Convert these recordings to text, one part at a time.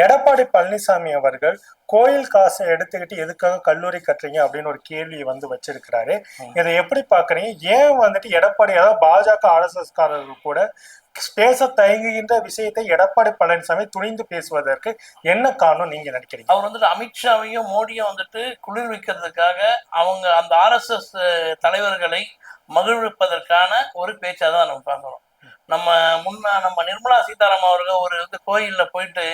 எடப்பாடி பழனிசாமி அவர்கள் கோயில் காசை எடுத்துக்கிட்டு எதுக்காக கல்லூரி கட்டுறீங்க அப்படின்னு ஒரு கேள்வியை வந்து வச்சிருக்கிறாரு. இதை எப்படி பாக்குறீங்க ஏன் வந்துட்டு எடப்பாடி அதாவது பாஜக ஆர்எஸ்எஸ் காரர்கள் கூட பேச தயங்குகின்ற விஷயத்தை எடப்பாடி பழனிசாமி துணிந்து பேசுவதற்கு என்ன காரணம் நீங்க நினைக்கிறீங்க? அவர் வந்துட்டு அமித்ஷாவையும் மோடியும் வந்துட்டு குளிர்விக்கிறதுக்காக அவங்க அந்த ஆர்எஸ்எஸ் தலைவர்களை மகிழ்விப்பதற்கான ஒரு பேச்சா தான் நம்ம பார்க்கணும் நம்ம முன்ன நம்ம நிர்மலா சீதாராமன் அவர்கள் ஒரு வந்து கோயில்ல போயிட்டு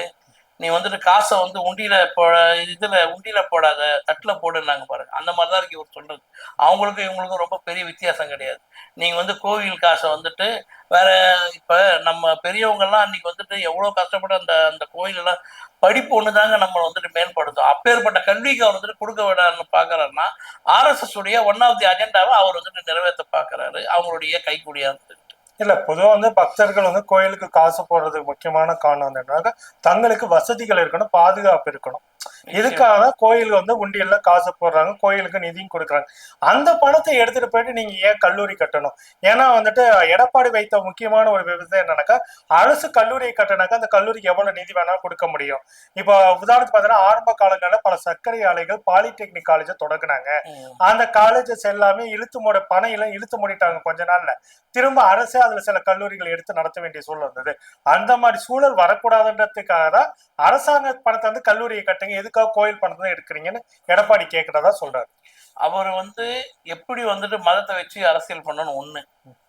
நீ வந்துட்டு காசை வந்து உண்டியில போட இதுல உண்டியில போடாத தட்டுல போடுனாங்க பாருங்க. அந்த மாதிரி தான் இருக்கு இவர் சொல்றது. அவங்களுக்கும் இவங்களுக்கும் ரொம்ப பெரிய வித்தியாசம் கிடையாது. நீங்க வந்து கோவில் காசை வந்துட்டு வேற இப்ப நம்ம பெரியவங்க எல்லாம் அன்னைக்கு வந்துட்டு எவ்வளவு கஷ்டப்பட்டு அந்த அந்த கோயில் எல்லாம் படிப்பு ஒண்ணுதாங்க நம்ம வந்துட்டு மேம்படுத்தும். அப்பேற்பட்ட கல்விக்கு அவர் வந்துட்டு கொடுக்க விடான்னு பாக்குறாருன்னா ஆர்எஸ்எஸ் உடைய ஒன் ஆஃப் தி அஜெண்டாவை அவர் வந்துட்டு நிறைவேற்ற பாக்குறாரு. அவங்களுடைய கைக்குடியா இருந்துட்டு இல்ல பொதுவா வந்து பக்தர்கள் வந்து கோயிலுக்கு காசு போடுறதுக்கு முக்கியமான காரணம் என்னன்னாக்க தங்களுக்கு வசதிகள் இருக்கணும் பாதுகாப்பு இருக்கணும். இதுக்காக தான் கோயில் வந்து உண்டியல்ல காசு போடுறாங்க கோயிலுக்கு நிதியும் கொடுக்குறாங்க. அந்த பணத்தை எடுத்துட்டு போயிட்டு நீங்க ஏன் கல்லூரி கட்டணும்? ஏன்னா வந்துட்டு எடப்பாடி வைத்த முக்கியமான ஒரு விவசாயம் என்னன்னாக்கா அரசு கல்லூரியை கட்டினாக்கா அந்த கல்லூரிக்கு எவ்வளவு நிதி வேணாலும் கொடுக்க முடியும். இப்போ உதாரணத்துக்கு பார்த்தீங்கன்னா ஆரம்ப காலங்களில் பல சர்க்கரை ஆலைகள் பாலிடெக்னிக் காலேஜை தொடங்கினாங்க. அந்த காலேஜஸ் எல்லாமே இழுத்து மூட பணம் எல்லாம் இழுத்து மூடிட்டாங்க கொஞ்ச நாள்ல. திரும்ப அரசே அதுல சில கல்லூரிகள் எடுத்து நடத்த வேண்டிய சூழல் இருந்தது அந்த மாதிரி சூழல் வரக்கூடாதுன்றதுக்காக தான் அரசாங்க பணத்தை வந்து கல்லூரியை கட்டுங்க எதுக்காக கோயில் பணத்தை எடுக்கிறீங்கன்னு எடப்பாடி கேட்கறதா சொல்றாரு. அவர் வந்து எப்படி வந்துட்டு மதத்தை வச்சு அரசியல் பண்ணணும் ஒண்ணு.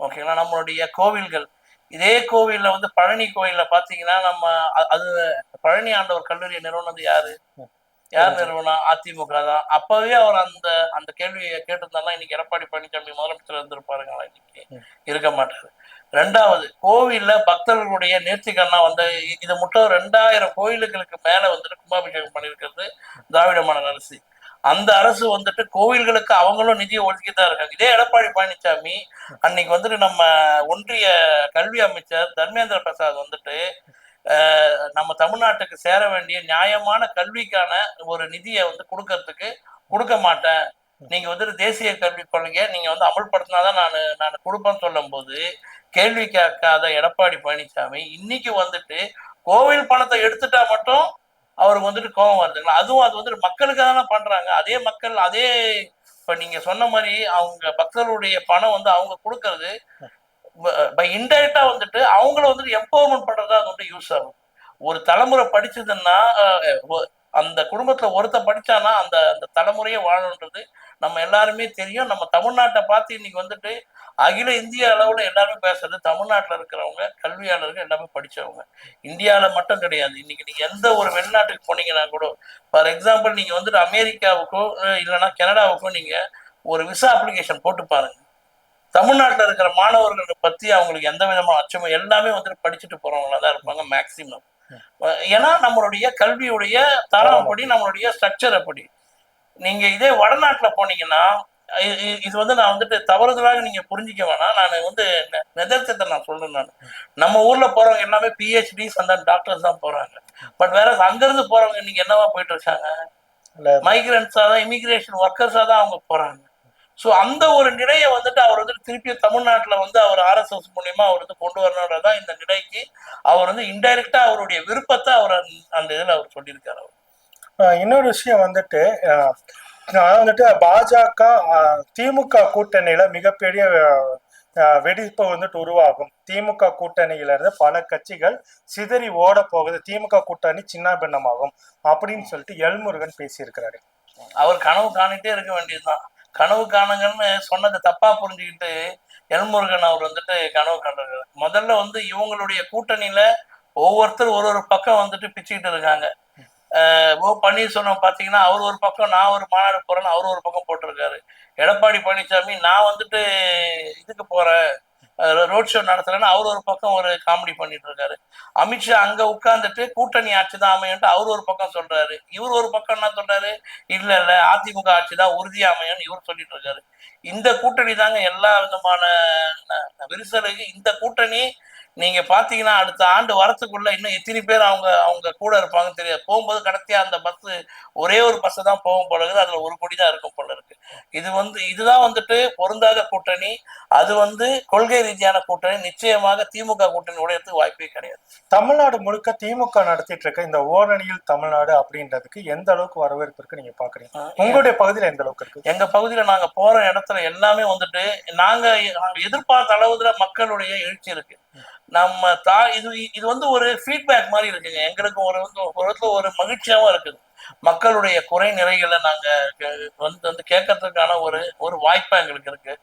ஓகேங்களா? நம்மளுடைய கோவில்கள். இதே கோவில்ல வந்து பழனி கோயில்ல பாத்தீங்கன்னா நம்ம அது பழனி ஆண்டவர் கல்லூரியை நிறுவனது யாரு? யார் நிறுவனம்? அதிமுக தான். அப்பவே அவர் அந்த அந்த கேள்வியை கேட்டிருந்தாலும் இன்னைக்கு எடப்பாடி பழனிசாமி முதலமைச்சர் இருந்திருப்பாருங்களா இன்னைக்கு இருக்க மாட்டாரு. ரெண்டாவது கோவில்ல பக்தர்களுடைய நேர்த்திக்கண்ணா வந்து இது மட்டும் ரெண்டாயிரம் கோயில்களுக்கு மேல வந்துட்டு கும்பாபிஷேகம் பண்ணியிருக்கிறது திராவிட மாடல் அரசு. அந்த அரசு வந்துட்டு கோவில்களுக்கு அவங்களும் நிதியை ஒதுக்கி தான் இருக்காங்க. இதே எடப்பாடி பழனிசாமி அன்னைக்கு வந்துட்டு நம்ம ஒன்றிய கல்வி அமைச்சர் தர்மேந்திர பிரசாத் வந்துட்டு நம்ம தமிழ்நாட்டுக்கு சேர வேண்டிய நியாயமான கல்விக்கான ஒரு நிதியை வந்து கொடுக்கறதுக்கு கொடுக்க மாட்டேன். நீங்க வந்துட்டு தேசிய கல்விக் கொள்கையை நீங்க வந்து அமல்படுத்தினாதான் நான் நான் கொடுப்பேன்னு சொல்லும் போது கேள்வி கேட்காத எடப்பாடி பழனிசாமி இன்னைக்கு வந்துட்டு கோவில் பணத்தை எடுத்துட்டா மட்டும் அவருக்கு வந்துட்டு கோபம் வருதுங்களா? அதுவும் அது வந்துட்டு மக்களுக்காக தானே பண்றாங்க. அதே மக்கள் அதே இப்ப நீங்க சொன்ன மாதிரி அவங்க பக்தர்களுடைய பணம் வந்து அவங்க கொடுக்கறது பை இன்டைரக்டா வந்துட்டு அவங்கள வந்துட்டு எம்பவர்மெண்ட் பண்றதா அது வந்து யூஸ் ஆகும். ஒரு தலைமுறை படிச்சதுன்னா அந்த குடும்பத்துல ஒருத்த படிச்சானா அந்த அந்த தலைமுறையே வாழணுன்றது நம்ம எல்லாருமே தெரியும். நம்ம தமிழ்நாட்டை பார்த்து இன்னைக்கு வந்துட்டு அகில இந்திய அளவுல எல்லாருமே பேசுறது தமிழ்நாட்டுல இருக்கிறவங்க கல்வியாளர்கள் எல்லாமே படிச்சவங்க. இந்தியால மட்டும் கிடையாது. இன்னைக்கு நீங்க எந்த ஒரு வெளிநாட்டுக்கு போனீங்கன்னா கூட ஃபார் எக்ஸாம்பிள் நீங்க வந்துட்டு அமெரிக்காவுக்கோ இல்லைன்னா கனடாவுக்கோ நீங்க ஒரு விசா அப்ளிகேஷன் போட்டு பாருங்க. தமிழ்நாட்டுல இருக்கிற மாணவர்களை பத்தி அவங்களுக்கு எந்த விதமான அச்சமும் எல்லாமே வந்துட்டு படிச்சுட்டு போறவங்களா தான் இருப்பாங்க மேக்சிமம் ஏன்னா நம்மளுடைய கல்வியுடைய தரம் அப்படி நம்மளுடைய ஸ்ட்ரக்சர் அப்படி. நீங்க இதே வடநாட்டுல போனீங்கன்னா இது வந்து நான் வந்துட்டு தவறுதலாக நீங்க புரிஞ்சிக்க வேணாம். நான் வந்து நெ- நெதர்சத்தை நான் சொல்றேன் நான். நம்ம ஊர்ல போறவங்க எல்லாமே பிஹெச்டிஸ் அந்த டாக்டர்ஸ் தான் போறாங்க. பட் வேற அங்க இருந்து போறவங்க நீங்க என்னவா போயிட்டு இருக்காங்க இல்ல. மைக்ரன்ஸா தான் இமிகிரேஷன் ஒர்க்கர்ஸா தான் அவங்க போறாங்க. ஸோ அந்த ஒரு நிலையை வந்துட்டு அவர் வந்து திருப்பி தமிழ்நாட்டுல வந்து அவர் ஆர்எஸ்எஸ் மூலியமா அவர் வந்து கொண்டு வரணுன்றதான் இந்த நிலைக்கு அவர் வந்து இன்டைரக்டா அவருடைய விருப்பத்தை அவர் அந்த- இதுல அவர் சொல்லியிருக்காரு அவர். இன்னொரு விஷயம் வந்துட்டு நான் அதாவது வந்துட்டு பாஜக திமுக கூட்டணியில மிகப்பெரிய வெடிப்பு வந்துட்டு உருவாகும். திமுக கூட்டணியில இருந்து பல கட்சிகள் சிதறி ஓட போகுது. திமுக கூட்டணி சின்ன பின்னமாகும் அப்படின்னு சொல்லிட்டு எல்முருகன் பேசியிருக்கிறாரு. அவர் கனவு காணிட்டே இருக்க வேண்டியதுதான். கனவு காணுங்கன்னு சொன்னதை தப்பா புரிஞ்சுக்கிட்டு எல்முருகன் அவர் வந்துட்டு கனவு காண்றாரு. முதல்ல வந்து இவங்களுடைய கூட்டணியில ஒவ்வொருத்தர் ஒரு ஒரு பக்கம் வந்துட்டு பிச்சுக்கிட்டு இருக்காங்க. ஓ பன்னீர்செல்வம் பார்த்தீங்கன்னா அவர் ஒரு பக்கம் நான் ஒரு மாநாடு போறேன்னு அவர் ஒரு பக்கம் போட்டிருக்காரு. எடப்பாடி பழனிசாமி நான் வந்துட்டு இதுக்கு போறேன் ரோட் ஷோ நடத்துறேன்னு அவர் ஒரு பக்கம் ஒரு காமெடி பண்ணிட்டு இருக்காரு. அமித்ஷா அங்க உட்கார்ந்துட்டு கூட்டணி ஆட்சி தான் அமையன்ட்டு அவர் ஒரு பக்கம் சொல்றாரு. இவர் ஒரு பக்கம் என்ன சொல்றாரு? இல்ல இல்ல அதிமுக ஆட்சி தான் உறுதியா அமையும்னு இவர் சொல்லிட்டு இருக்காரு. இந்த கூட்டணி தாங்க எல்லா விதமான ந- விரிசலுக்கு இந்த கூட்டணி நீங்க பாத்தீங்கன்னா அடுத்த ஆண்டு வரத்துக்குள்ள இன்னும் எத்தனை பேர் அவங்க அவங்க கூட இருப்பாங்கன்னு தெரியாது. போகும்போது கடைசியா அந்த பஸ் ஒரே ஒரு பஸ் தான் போகும் போல இருக்குது. அதுல ஒரு கொடி தான் இருக்கும் போல இருக்கு. இது வந்து இதுதான் வந்துட்டு பொருந்தாத கூட்டணி. அது வந்து கொள்கை ரீதியான கூட்டணி. நிச்சயமாக திமுக கூட்டணி உடையறதுக்கு வாய்ப்பே கிடையாது. தமிழ்நாடு முழுக்க திமுக நடத்திட்டு இருக்க இந்த ஓரணியில் தமிழ்நாடு அப்படின்றதுக்கு எந்த அளவுக்கு வரவேற்பு இருக்கு நீங்க பாக்குறீங்க? உங்களுடைய பகுதியில எந்த அளவுக்கு இருக்கு? எங்க பகுதியில நாங்க போற இடத்துல எல்லாமே வந்துட்டு நாங்க எதிர்பார்த்த அளவுல மக்களுடைய எழுச்சி இருக்கு. நம்ம தா இது இது வந்து ஒரு ஃபீட்பேக் மாதிரி இருக்குங்க. எங்களுக்கு ஒரு வந்து ஒரு விதத்துல ஒரு மகிழ்ச்சியாவும் இருக்குது. மக்களுடைய குறை நிறைகளை நாங்க வந்து வந்து கேட்கறதுக்கான ஒரு ஒரு வாய்ப்பா எங்களுக்கு இருக்கு.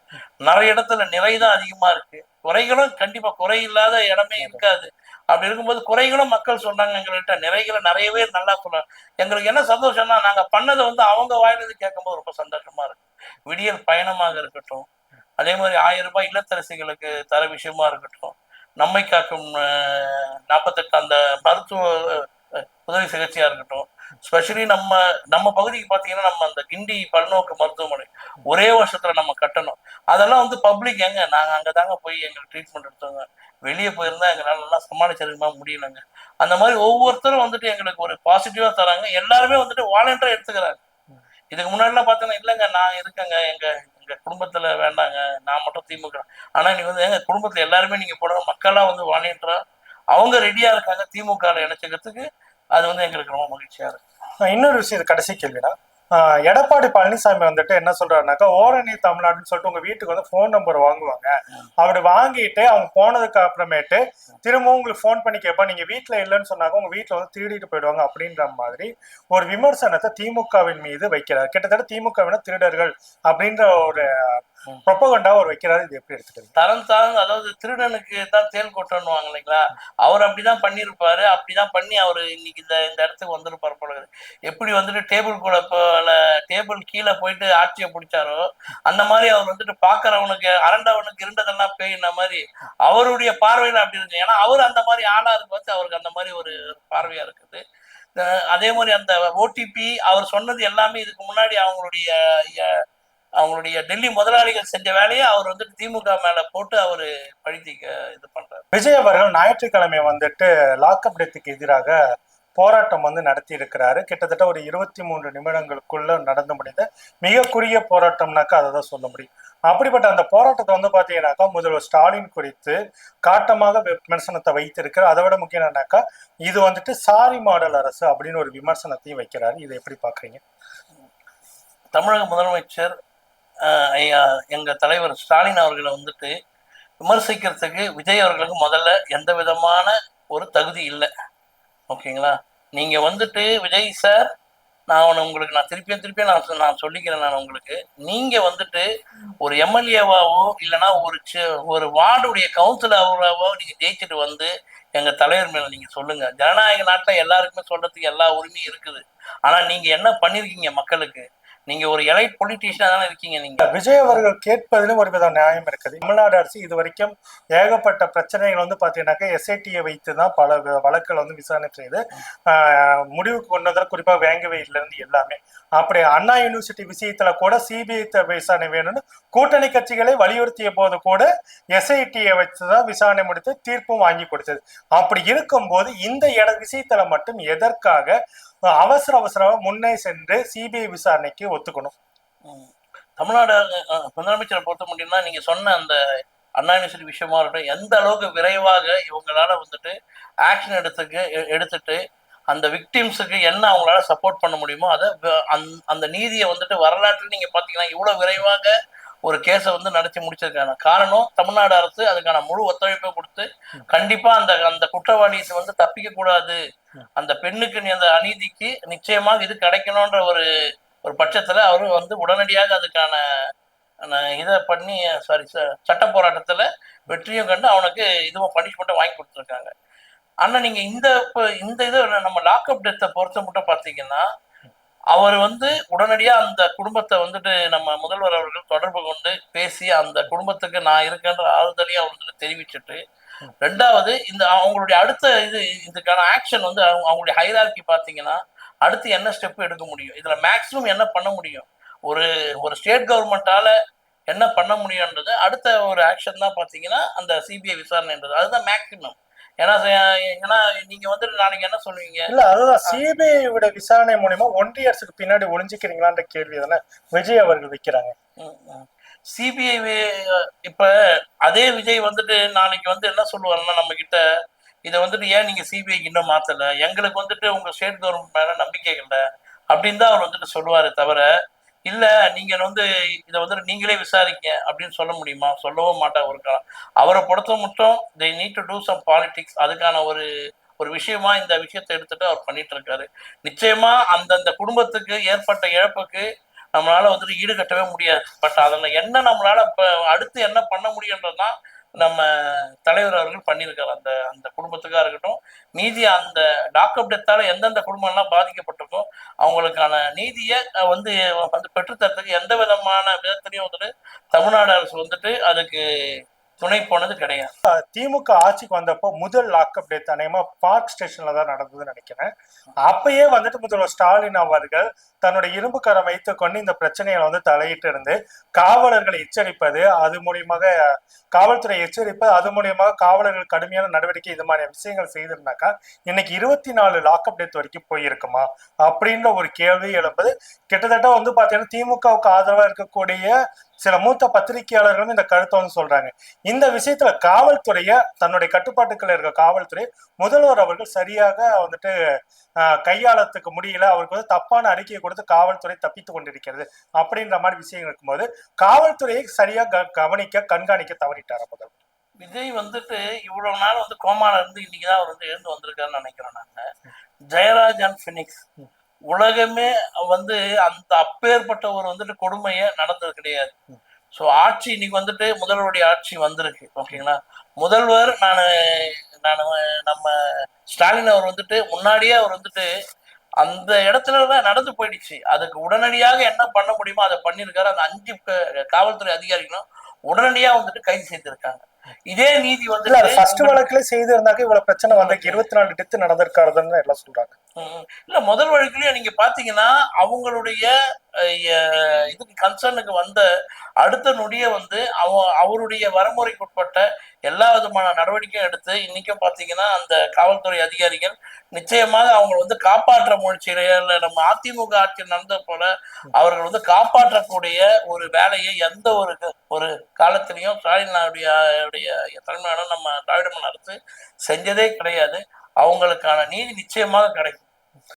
நிறைய இடத்துல நிறைதான் அதிகமா இருக்கு. குறைகளும் கண்டிப்பா குறை இல்லாத இடமே இருக்காது. அப்படி இருக்கும்போது குறைகளும் மக்கள் சொன்னாங்க எங்கள்கிட்ட. நிறைகளை நிறையவே நல்லா சொன்னாங்க எங்களுக்கு என்ன சந்தோஷம்னா நாங்க பண்ணதை வந்து அவங்க வாயிலிருந்து கேட்கும்போது ரொம்ப சந்தோஷமா இருக்கு. விடியல் பயணமாக இருக்கட்டும். அதே மாதிரி ஆயிரம் ரூபாய் இல்லத்தரசிகளுக்கு தர விஷயமா இருக்கட்டும். நம்மை காக்கும் நாற்பத்தெட்டு அந்த மருத்துவ உதவி சிகிச்சையா இருக்கட்டும். ஸ்பெஷலி நம்ம நம்ம பகுதிக்கு பார்த்தீங்கன்னா நம்ம அந்த கிண்டி பல்நோக்கு மருத்துவமனை ஒரே வருஷத்துல நம்ம கட்டணும். அதெல்லாம் வந்து பப்ளிக் எங்க? நாங்க அங்கதாங்க போய் எங்களுக்கு ட்ரீட்மெண்ட் எடுத்தோங்க. வெளியே போயிருந்தா எங்களால நல்லா சமாளிச்சிருக்கமா முடியலங்க. அந்த மாதிரி ஒவ்வொருத்தரும் வந்துட்டு எங்களுக்கு ஒரு பாசிட்டிவா தராங்க. எல்லாருமே வந்துட்டு வாலண்டியரா எடுத்துக்கிறாங்க. இதுக்கு முன்னாடிலாம் பார்த்தீங்கன்னா இல்லைங்க நான் இருக்கேங்க. எங்க எங்க குடும்பத்துல வேண்டாங்க. நான் மட்டும் திமுக. ஆனா நீ வந்து எங்க குடும்பத்துல எல்லாருமே நீங்க போட மக்களாக வந்து வாலண்டியரா அவங்க ரெடியா இருக்காங்க திமுகவில் இணைச்சிக்கிறதுக்கு அது வந்து எங்களுக்கு ரொம்ப மகிழ்ச்சியாக இருக்கு. இன்னொரு விஷயம் இது கடைசி கேள்விடா. எடப்பாடி பழனிசாமி வந்துட்டு என்ன சொல்றாருனாக்கா ஓரணி தமிழ்நாடுன்னு சொல்லிட்டு உங்க வீட்டுக்கு வந்து ஃபோன் நம்பர் வாங்குவாங்க. அப்படி வாங்கிட்டு அவங்க போனதுக்கு அப்புறமேட்டு திரும்பவும் உங்களுக்கு ஃபோன் பண்ணி கேட்பா நீங்க வீட்டுல இல்லைன்னு சொன்னாக்க உங்க வீட்டுல வந்து திருடிட்டு போயிடுவாங்க அப்படின்ற மாதிரி ஒரு விமர்சனத்தை திமுகவின் மீது வைக்கிறார். கிட்டத்தட்ட திமுகவினர் திருடர்கள் அப்படின்ற ஒரு ப்ரொபகண்டா அவர் வைக்கிறாரு இது எப்படி எடுத்துக்கிறது? தரம் தாழ்ந்து அதாவது திருடனுக்கு தான் தேல் கொட்டணுவாங்க இல்லைங்களா? அவர் அப்படிதான் பண்ணியிருப்பாரு. அப்படிதான் பண்ணி அவர் இன்னைக்கு இந்த இந்த இடத்துக்கு வந்திருப்பாரு போல எப்படி வந்துட்டு டேபிள் கூட போல டேபிள் கீழே போயிட்டு ஆட்சியை பிடிச்சாரோ அந்த மாதிரி அவர் வந்துட்டு பாக்குறவனுக்கு அரண்டவனுக்கு இருண்டதெல்லாம் பேயின மாதிரி அவருடைய பார்வையில அப்படி இருந்துச்சு. ஏன்னா அவர் அந்த மாதிரி ஆளா இருக்கு அவருக்கு அந்த மாதிரி ஒரு பார்வையா இருக்குது. அதே மாதிரி அந்த ஓடிபி அவர் சொன்னது எல்லாமே இதுக்கு முன்னாடி அவங்களுடைய அவங்களுடைய டெல்லி முதலாளிகள் செஞ்ச வேலையை அவர் வந்துட்டு திமுக மேல போட்டு அவரு பழித்திக்க இது பண்றாரு. விஜய் அவர்கள் ஞாயிற்றுக்கிழமை வந்துட்டு லாக்அப் டெத்துக்கு எதிராக போராட்டம் வந்து நடத்தி இருக்கிறாரு. கிட்டத்தட்ட ஒரு இருபத்தி மூன்று நிமிடங்களுக்குள்ள நடந்து முடிந்த மிக குறுகிய போராட்டம்னாக்கா அதை தான் சொல்ல முடியும். அப்படிப்பட்ட அந்த போராட்டத்தை வந்து பாத்தீங்கன்னாக்கா முதல்வர் ஸ்டாலின் குறித்து காட்டமாக விமர்சனத்தை வைத்திருக்கிறார். அதை விட முக்கியம் என்னன்னாக்கா இது வந்துட்டு சாரி மாடல் அரசு அப்படின்னு ஒரு விமர்சனத்தையும் வைக்கிறாரு. இதை எப்படி பாக்குறீங்க தமிழக முதலமைச்சர் ஐயா எங்கள் தலைவர் ஸ்டாலின் அவர்களை வந்துட்டு விமர்சிக்கிறதுக்கு விஜய் அவர்களுக்கு முதல்ல எந்த விதமான ஒரு தகுதி இல்லை. ஓகேங்களா? நீங்கள் வந்துட்டு விஜய் சார் நான் உங்களுக்கு நான் திருப்பியும் திருப்பியும் நான் சொ- நான் சொல்லிக்கிறேன் நான் உங்களுக்கு. நீங்கள் வந்துட்டு ஒரு எம்எல்ஏவாவோ இல்லைன்னா ஒரு சி- ஒரு வார்டுடைய கவுன்சிலராவோ நீங்கள் ஜெயிச்சுட்டு வந்து எங்கள் தலைவர் மேலே நீங்கள் சொல்லுங்கள் ஜனநாயக நாட்டில் எல்லாருக்குமே சொல்கிறதுக்கு எல்லா உரிமையும் இருக்குது. ஆனால் நீங்கள் என்ன பண்ணியிருக்கீங்க மக்களுக்கு? நீங்க ஒரு எலைட் பொலிட்டீஷியனா தானே இருக்கீங்க நீங்க. விஜய் அவர்கள் கேட்பதிலும் ஒரு வித நியாயம் இருக்குது. தமிழ்நாடு அரசு இது வரைக்கும் ஏகப்பட்ட பிரச்சனைகள் வந்து பாத்தீங்கன்னாக்கா எஸ்ஐடியை வைத்து தான் பல வழக்குகள் வந்து விசாரணை செய்து ஆஹ், முடிவுக்கு கொண்டு வந்தால் குறிப்பா வேங்கவையில இருந்து எல்லாமே. அப்படி அண்ணா யூனிவர்சிட்டி விஷயத்துல கூட சிபிஐ விசாரணை வேணும்னு கூட்டணி கட்சிகளை வலியுறுத்திய போது கூட எஸ்ஐடியை வச்சுதான் விசாரணை முடித்து தீர்ப்பும் வாங்கி கொடுத்தது. அப்படி இருக்கும்போது இந்த இட விஷயத்துல மட்டும் எதற்காக அவசர அவசரமா முன்னே சென்று சிபிஐ விசாரணைக்கு ஒத்துக்கணும். தமிழ்நாடு முதலமைச்சரை பொறுத்த முடியும்னா நீங்க சொன்ன அந்த அண்ணா யூனிவர்சிட்டி விஷயமா இருக்கட்டும் எந்த அளவுக்கு விரைவாக இவங்களால வந்துட்டு ஆக்ஷன் எடுத்துக்கு எடுத்துட்டு அந்த விக்டிம்ஸுக்கு என்ன அவங்களால சப்போர்ட் பண்ண முடியுமோ அதை அந்த- அந்த நீதியை வந்துட்டு வரலாற்றில் நீங்க பாத்தீங்கன்னா இவ்வளவு விரைவாக ஒரு கேஸை வந்து நடத்தி முடிச்சிருக்காங்க. காரணம் தமிழ்நாடு அரசு அதுக்கான முழு ஒத்துழைப்பை கொடுத்து கண்டிப்பா அந்த அந்த குற்றவாளியை வந்து தப்பிக்க கூடாது அந்த பெண்ணுக்கு நீ அந்த அநீதிக்கு நிச்சயமாக இது கிடைக்கணும்ன்ற ஒரு ஒரு பட்சத்துல அவரு வந்து உடனடியாக அதுக்கான இதை பண்ணி சாரி சட்ட போராட்டத்துல வெற்றியும் கண்டு அவனுக்கு இதுவும் பனிஷ்மெண்ட்டை வாங்கி கொடுத்துருக்காங்க. ஆனா நீங்க இந்த இப்போ இந்த இதை நம்ம லாக்அப் டெத்தை பொறுத்த மட்டும் பாத்தீங்கன்னா அவர் வந்து உடனடியா அந்த குடும்பத்தை வந்துட்டு நம்ம முதல்வர் அவர்கள் தொடர்பு கொண்டு பேசி அந்த குடும்பத்துக்கு நான் இருக்கேன்ற ஆறுதலையும் அவர் வந்துட்டு தெரிவிச்சுட்டு ரெண்டாவது இந்த அவங்களுடைய அடுத்த இது இதுக்கான ஆக்ஷன் வந்து அவங்க- அவங்களுடைய ஹைரார்கி பார்த்தீங்கன்னா அடுத்து என்ன ஸ்டெப் எடுக்க முடியும்? இதுல மேக்ஸிமம் என்ன பண்ண முடியும்? ஒரு ஒரு ஸ்டேட் கவர்மெண்டால என்ன பண்ண முடியும்ன்றது அடுத்த ஒரு ஆக்ஷன் தான் பார்த்தீங்கன்னா அந்த சிபிஐ விசாரணைன்றது. அதுதான் மேக்ஸிமம் ஏன்னா ஏன்னா நீங்க வந்துட்டு நாளைக்கு என்ன சொல்லுவீங்க? இல்ல அதுதான் சிபிஐ விட விசாரணை மூலியமா ஒன்றிய அரசுக்கு பின்னாடி ஒளிஞ்சுக்கிறீங்களான்ற கேள்வி தானே விஜய் அவர்கள் வைக்கிறாங்க. சிபிஐ இப்ப அதே விஜய் வந்துட்டு நாளைக்கு வந்து என்ன சொல்லுவாருன்னா நம்ம கிட்ட இதை வந்துட்டு ஏன் நீங்க சிபிஐக்கு இன்னும் மாத்தல? எங்களுக்கு வந்துட்டு உங்க ஸ்டேட் கவர்மெண்ட் மேல நம்பிக்கை இல்லை அப்படின்னு தான் அவர் வந்துட்டு சொல்லுவாரு தவிர இல்ல நீங்க வந்து இதை வந்து நீங்களே விசாரிங்க அப்படின்னு சொல்ல முடியுமா? சொல்லவும் மாட்டார் ஒரு காலம். அவரை பொறுத்த மட்டும் they need to do some politics அதுக்கான ஒரு ஒரு விஷயமா இந்த விஷயத்தை எடுத்துட்டு அவர் பண்ணிட்டு இருக்காரு. நிச்சயமா அந்தந்த குடும்பத்துக்கு ஏற்பட்ட இழப்புக்கு நம்மளால வந்துட்டு ஈடுகட்டவே முடியாது. பட் அதில் என்ன நம்மளால இப்போ அடுத்து என்ன பண்ண முடியுன்றதுதான் நம்ம தலைவர் அவர்கள் பண்ணியிருக்காரு. அந்த அந்த குடும்பத்துக்காக இருக்கட்டும் நீதி அந்த டாக்டர் டெத்தால எந்தெந்த குடும்பம்லாம் பாதிக்கப்பட்டிருக்கோ அவங்களுக்கான நீதியை வந்து வந்து பெற்றுத்தரத்துக்கு எந்த விதமான விதத்திலையும் வந்துட்டு தமிழ்நாடு அரசு வந்துட்டு அதுக்கு துணை போனது கிடையாது. திமுக ஆட்சிக்கு வந்தப்போ முதல் லாக்அப் டேட் அநேகமா பார்க் ஸ்டேஷன்ல தான் நடந்ததுன்னு நினைக்கிறேன். அப்பயே வந்துட்டு முதல்வர் ஸ்டாலின் அவர்கள் தன்னுடைய இரும்பு கரம் வைத்து கொண்டு இந்த பிரச்சனைகளை வந்து தலையிட்டு இருந்து காவலர்களை எச்சரிப்பது அது மூலியமாக காவல்துறை எச்சரிப்பது அது மூலியமாக காவலர்கள் கடுமையான நடவடிக்கை இது மாதிரி விஷயங்கள் செய்திருந்தாக்கா இன்னைக்கு இருபத்தி நாலு லாக்அப் டேத் வரைக்கும் போயிருக்குமா? அப்படின்ற ஒரு கேள்வி எழுப்பது கிட்டத்தட்ட வந்து பாத்தீங்கன்னா திமுகவுக்கு ஆதரவா இருக்கக்கூடிய சில மூத்த பத்திரிகையாளர்களும் இந்த கருத்தை வந்து சொல்றாங்க. இந்த விஷயத்துல காவல்துறைய தன்னுடைய கட்டுப்பாட்டுக்குள்ள இருக்க காவல்துறை முதல்வர் அவர்கள் சரியாக வந்துட்டு கையாளத்துக்கு முடியல. அவருக்கு வந்து தப்பான அறிக்கையை கொடுத்து காவல்துறை தப்பித்து கொண்டிருக்கிறது அப்படின்ற மாதிரி விஷயங்கள் இருக்கும்போது காவல்துறையை சரியா க- கவனிக்க கண்காணிக்க தவறிட்டார் முதல்வர்? விஜய் வந்துட்டு இவ்வளவு நாள் வந்து கோமால இருந்து இன்னைக்குதான் அவர் வந்து எழுந்து வந்திருக்காருன்னு நினைக்கிறோம் நாங்க ஜெயராஜ் அண்ட் பினிக்ஸ் உலகமே வந்து அந்த அப்பேற்பட்ட ஒரு வந்துட்டு கொடுமையை நடந்தது கிடையாது. ஸோ ஆட்சி இன்னைக்கு வந்துட்டு முதல்வருடைய ஆட்சி வந்திருக்கு. ஓகேங்களா? முதல்வர் நான் நான் நம்ம ஸ்டாலின் அவர் வந்துட்டு முன்னாடியே அவர் வந்துட்டு அந்த இடத்துல தான் நடந்து போயிடுச்சு. அதுக்கு உடனடியாக என்ன பண்ண முடியுமோ அதை பண்ணியிருக்காரு. அந்த அஞ்சு காவல்துறை அதிகாரிகளும் உடனடியாக வந்துட்டு கைது செய்திருக்காங்க. இதே நீதி இல்ல அது ஃபர்ஸ்ட் வந்து வழக்குல செய்திருந்தாக்க இவ்வளவு பிரச்சனை வந்ததுக்கு இருபத்தி நாலு டெத்து நடந்திருக்காருன்னு எல்லாம் சொல்றாங்க. இல்ல முதல் வழக்குலயும் நீங்க பாத்தீங்கன்னா அவங்களுடைய இதுக்கு கன்சர்னுக்கு வந்த அடுத்த நொடியே வந்து அவ அவருடைய வரமுறைக்குட்பட்ட எல்லா விதமான நடவடிக்கையும் எடுத்து இன்னைக்கும் பாத்தீங்கன்னா அந்த காவல்துறை அதிகாரிகள் நிச்சயமாக அவங்க வந்து காப்பாற்ற முயற்சியில நம்ம அதிமுக ஆட்சி நடந்த போல அவர்கள் வந்து காப்பாற்றக்கூடிய ஒரு வேலையை எந்த ஒரு ஒரு காலத்திலையும் ஸ்டாலின் தலைமையான நம்ம திராவிட மாடல் அரசு செஞ்சதே கிடையாது. அவங்களுக்கான நீதி நிச்சயமாக கிடைக்கும்.